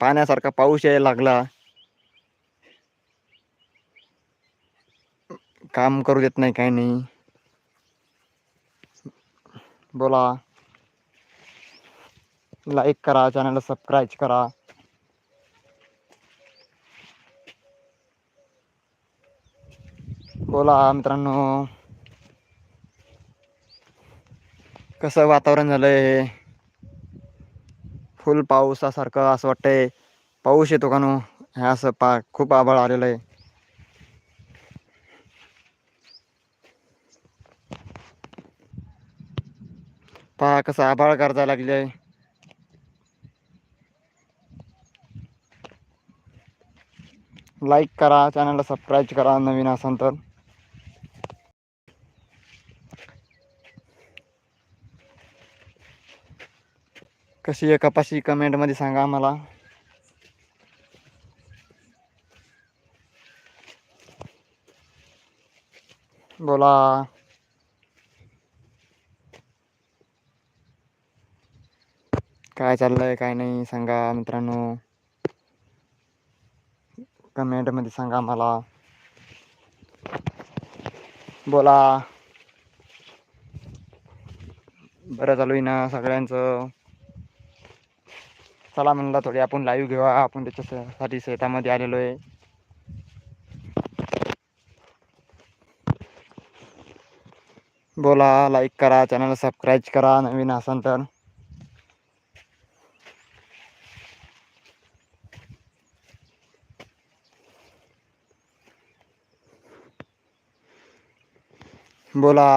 पाण्यासारखा पाऊस यायला लागला. काम करू देत नाही काही नाही. बोला. लाईक करा चॅनलला सबस्क्राईब करा. बोला मित्रांनो. कसं वातावरण झालंय फुल पावसासारखं असं वाटतंय. पाऊस येतो का नो? हे असं पा खूप आभाळ आलेलं आहे. पहा कसं आभाळ गरजा लागले लाईक करा चॅनलला सबस्क्राईब करा नवीन असाल तर. कशी आहे? कपाशी कमेंटमध्ये सांगा आम्हाला. बोला. काय चाललंय काय नाही सांगा मित्रांनो. कमेंटमध्ये सांगा मला बोला. बरं चालू आहे ना सगळ्यांचं. चला म्हणला थोडी आपण लाईव्ह घेऊया आपण त्याच्यासाठी शेतामध्ये आलेलो आहे. बोला लाईक करा चॅनल सबस्क्राईब करा नवीन असाल तर. बोला.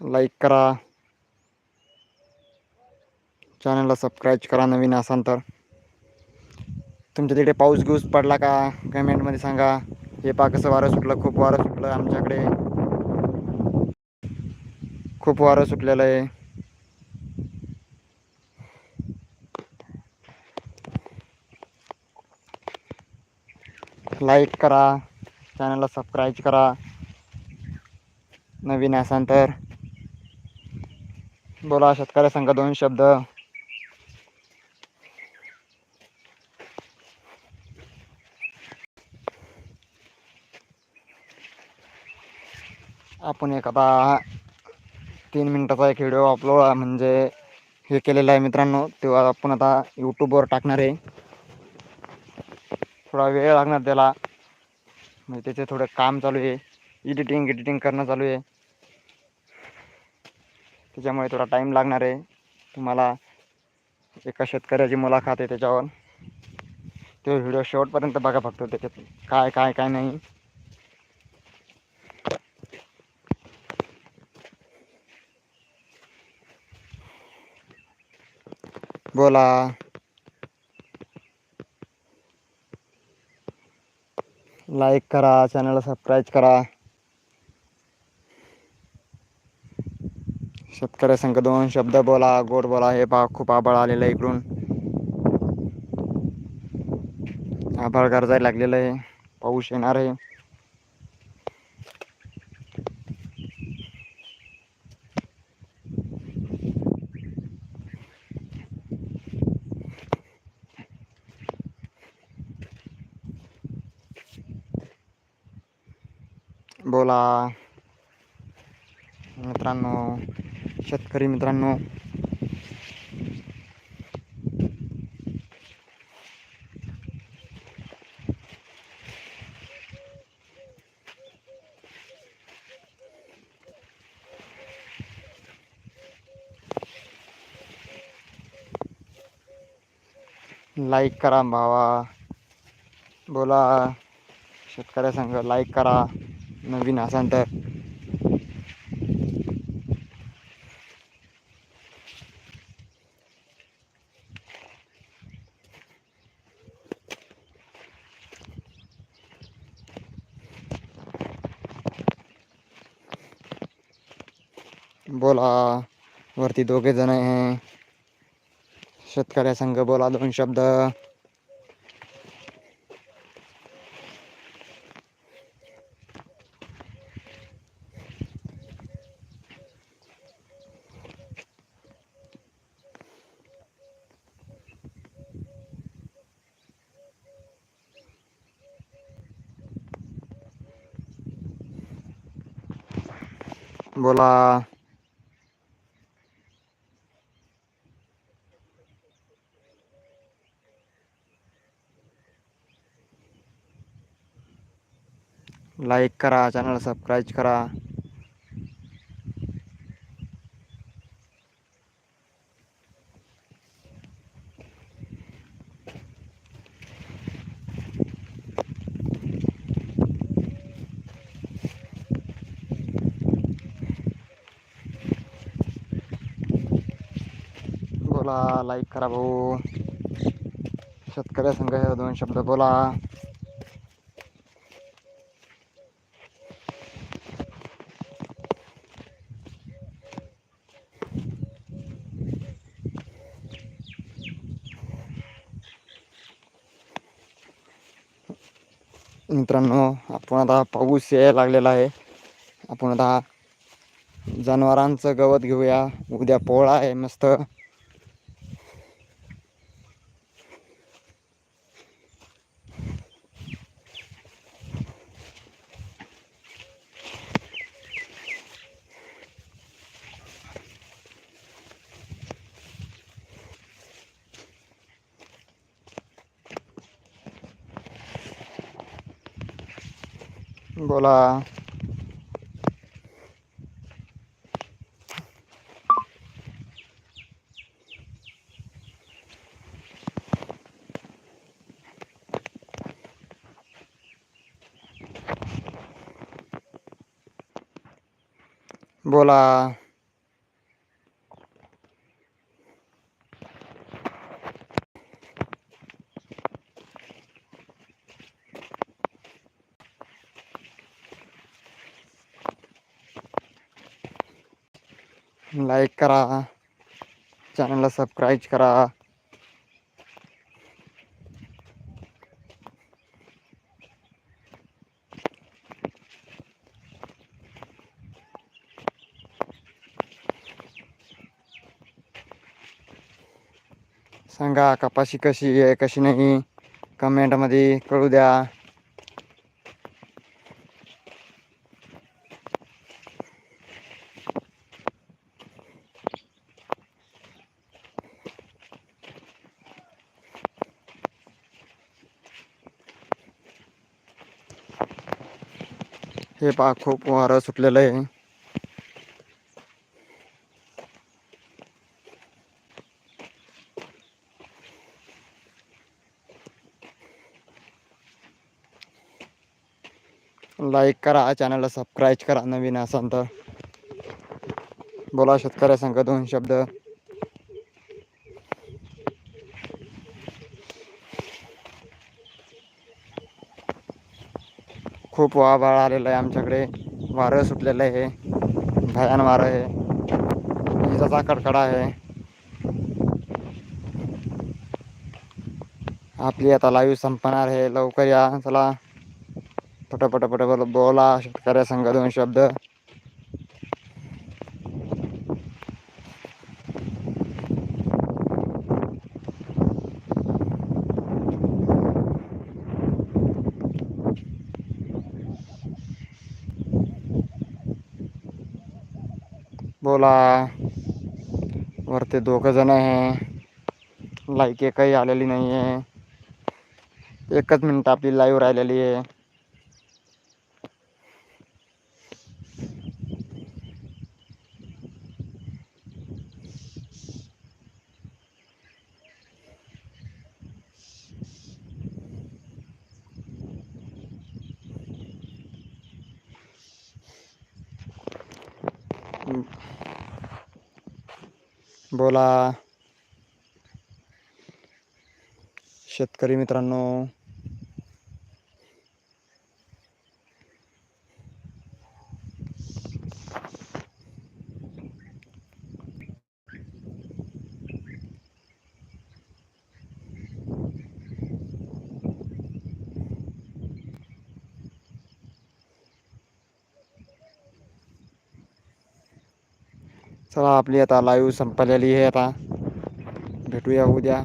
लाईक करा. चॅनलला सबस्क्राईब करा नवीन असाल तर. तुमच्या तिकडे पाऊस गिऊस पडला का? कमेंटमध्ये सांगा. हे पा कसं वारं सुटलं. खूप वारं सुटलं आमच्याकडे. खूप वारं सुटलेलं आहे. लाईक करा. चॅनलला सबस्क्राईब करा. नवीन असाल तर. बोला शेतकऱ्या संघ दोन शब्द. आपण एक आता तीन मिनटाचा एक व्हिडिओ अपलोड म्हणजे हे केलेला आहे मित्रांनो. तेव्हा आपण आता यूट्यूबवर टाकणार आहे. थोडा वेळ लागणार त्याला. म्हणजे त्याचे थोडं काम चालू आहे. एडिटिंग एडिटिंग करणं चालू आहे. त्याच्यामुळे थोडा टाईम लागणार आहे. तुम्हाला एका शेतकऱ्याची मुलाखत आहे त्याच्यावर. तो व्हिडिओ शेवटपर्यंत बघा फक्त त्याच्यात. काय काय काय नाही. बोला. लाईक करा चॅनलला सबस्क्राईब करा. शेतकऱ्या संघ दोन शब्द बोला गोड बोला हे पा खूप आभाळ आलेलं आहे इकडून. आभाळ गरजायला लागलेलं आहे. पाऊस येणार आहे. बोला. मित्रांनो शेतकरी मित्रांनो. लाईक करा भावा. बोला. शेतकऱ्या संघ लाईक करा. नवीन असाल तर. बोला वरती दोघे जण आहे. शेतकऱ्या संघ बोला दोन शब्द. बोला. लाईक करा चॅनल सबस्क्राईब करा. बोला लाईक करा भाऊ. शेतकऱ्या संघ दोन शब्द बोला. मित्रांनो आपण आता पाऊस यायला लागलेला आहे. आपण आता जनावरांचं गवत घेऊया. उद्या पोळा आहे मस्त. बोला. बोला. लाईक करा. चॅनलला सबस्क्राईब करा. सांगा कपाशी कशी आहे कशी नाही? कमेंटमध्ये कळू द्या. हे पहा खूप वारं सुटलेलं आहे. लाईक करा चॅनलला सबस्क्राईब करा नवीन असाल तर. बोला शेतकऱ्या संघ दोन शब्द. खूप वाभाळ आलेलं आहे आमच्याकडे. वारं सुटलेलं आहे. भयान वारं आहे. विजाचा कडकडा आहे. आपली आता लाईव्ह संपणार आहे. लवकर या. चला. पटपट पट बोला. शेतकऱ्या संघ दोन शब्द. बोला. वरती दोघं जण आहे. लाईक एकही आलेली नाही आहे एकच मिनटं आपली लाईव्ह राहिलेली आहे बोला. शेतकरी मित्रांनो चला आपली आता लाईव्ह संपलेली आहे आता. भेटूया उद्या.